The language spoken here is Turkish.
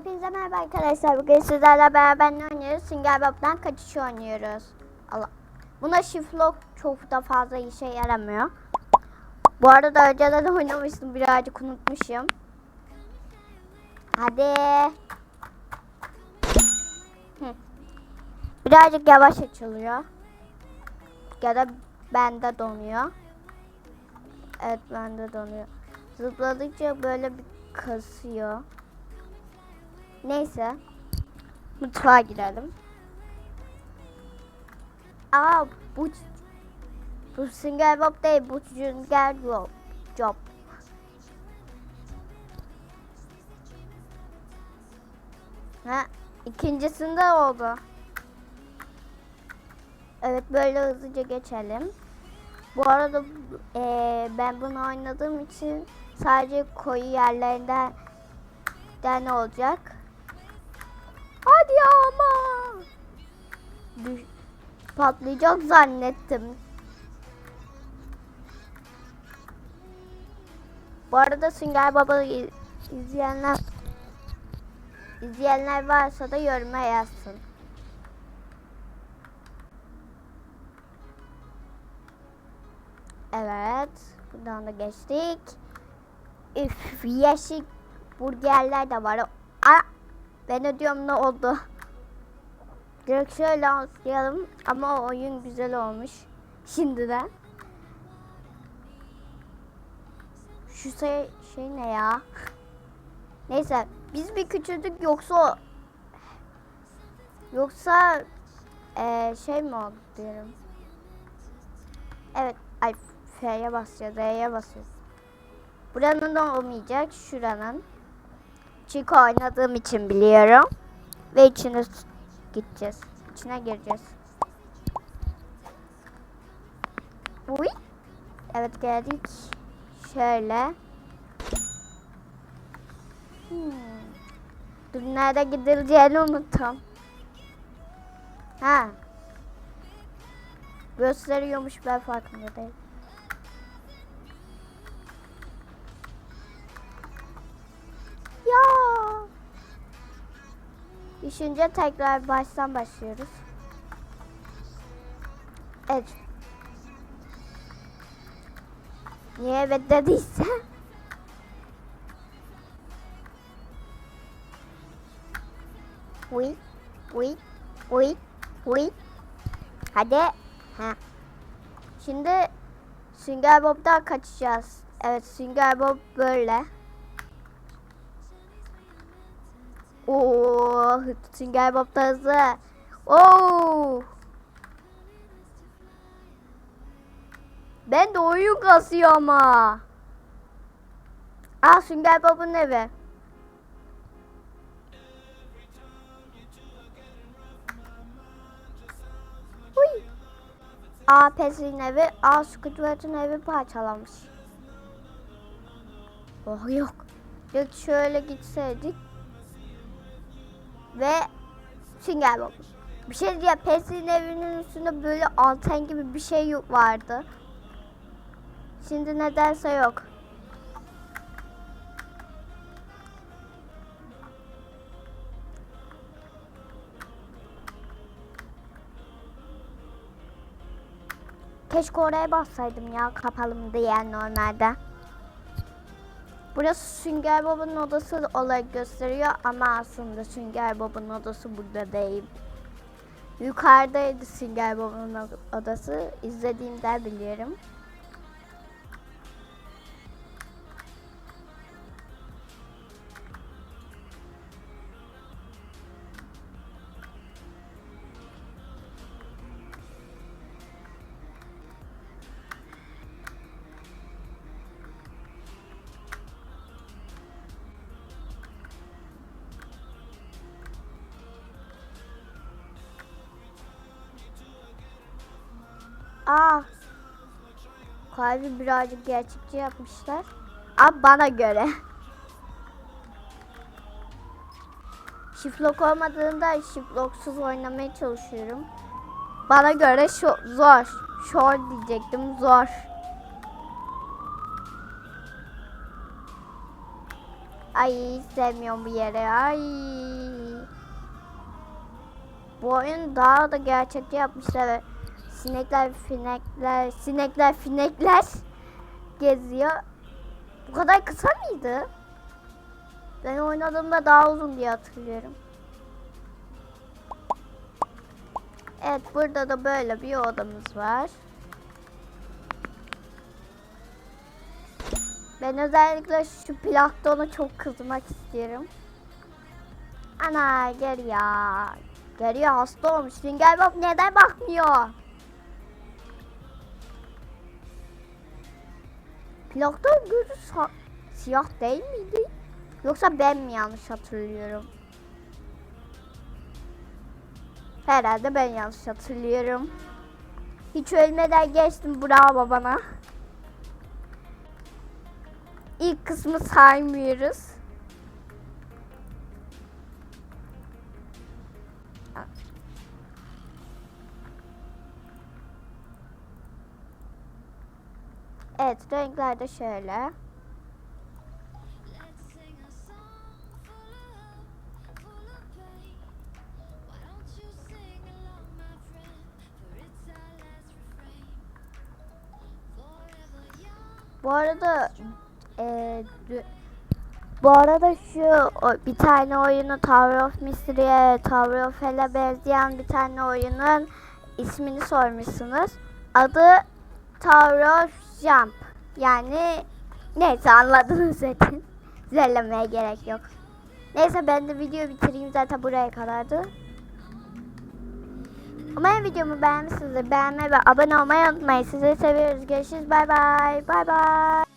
Hepinize merhaba arkadaşlar. Bugün sizlerle beraber ne oynuyoruz? Sünger Bob'dan kaçış oynuyoruz. Allah. Buna şiflok çok da fazla işe yaramıyor. Bu arada önceden oynamıştım. Birazcık unutmuşum. Hadi. Birazcık yavaş açılıyor. Ya da bende donuyor. Evet bende donuyor. Zıpladıkça böyle bir kasıyor. Neyse. Mutfağa girelim. Aa bu bu Sünger Bob değil bu Sünger Bob. Job. Ha ikincisinde oldu. Evet böyle hızlıca geçelim. Bu arada eee, ben bunu oynadığım için sadece koyu yerlerinden de ne olacak? Hadi ama. Patlayacak zannettim. Bu arada Sünger Baba'yı izleyenler izleyenler varsa da yoruma yazsın. Evet. Buradan da geçtik. Üf yeşil burgerler de var. Ben de diyorum ne oldu? Direkt şöyle atlayalım ama oyun güzel olmuş. Şimdiden. Şu şey, şey ne ya? Neyse biz bir küçüldük yoksa yoksa eee, şey mi oldu diyorum. Evet ay F'ye basacağız D'ye basıyoruz. Buranın da olmayacak şuranın. Çünkü oynadığım için biliyorum. Ve içine gideceğiz. İçine gireceğiz. Uy. Evet geldik. Şöyle. Hmm. Dur nerede gidileceğini unuttum. Ha. Gösteriyormuş ben farkında değilim. Düşünce tekrar baştan başlıyoruz. Evet. Niye evet dediyse? Uy, uy, uy, uy. Hadi. Ha. Şimdi Sünger Bob'dan kaçacağız. Evet Sünger Bob böyle. Oo, Sünger Bob da hızlı. Oo. Ben de oyun kasıyor ama. Aa Sünger Bob'un evi. Uy. Aa Pes'in evi, aa Squidward'ın evi parçalamış. Oh yok. Yok şöyle gitseydik. Ve Sünger Bob. Bir şey diyeceğim. Pes'in evinin üstünde böyle anten gibi bir şey vardı. Şimdi nedense yok. Keşke oraya bassaydım ya kapalım diye normalde. Burası Sünger Bob'un odası olarak gösteriyor ama aslında Sünger Bob'un odası burada değil. Yukarıdaydı Sünger Bob'un odası. İzlediğimden biliyorum. Aa. Kalbi birazcık gerçekçi yapmışlar. Abi bana göre. Şiflok olmadığında şifloksuz oynamaya çalışıyorum. Bana göre şu zor. Şor diyecektim zor. Ay sevmiyorum bu yeri. Ay. Bu oyun daha da gerçekçi yapmışlar. Sinekler, finekler, sinekler, finekler geziyor. Bu kadar kısa mıydı? Ben oynadığımda daha uzun diye hatırlıyorum. Evet burada da böyle bir odamız var. Ben özellikle şu plaktona çok kızmak istiyorum. Ana gel ya. Geliyor hasta olmuş. Sünger Bob neden bakmıyor? Plankton gözü siyah değil miydi? Yoksa ben mi yanlış hatırlıyorum? Herhalde ben yanlış hatırlıyorum. Hiç ölmeden geçtim bravo bana. İlk kısmı saymıyoruz. Last refrain. Forever young. Bu arada dü- bu arada şu o- bir tane oyunu Tower of Mystery'e, Tower of Hell'e benzeyen bir tane oyunun ismini sormuşsunuz. Adı Tower of Jump. Yani neyse anladınız zaten. Düzenlemeye gerek yok. Neyse ben de videoyu bitireyim zaten buraya kadardı. Umarım videomu beğenmişsinizdir. Beğenmeyi ve abone olmayı unutmayın. Sizi seviyoruz. Görüşürüz. Bay bay. Bay bay.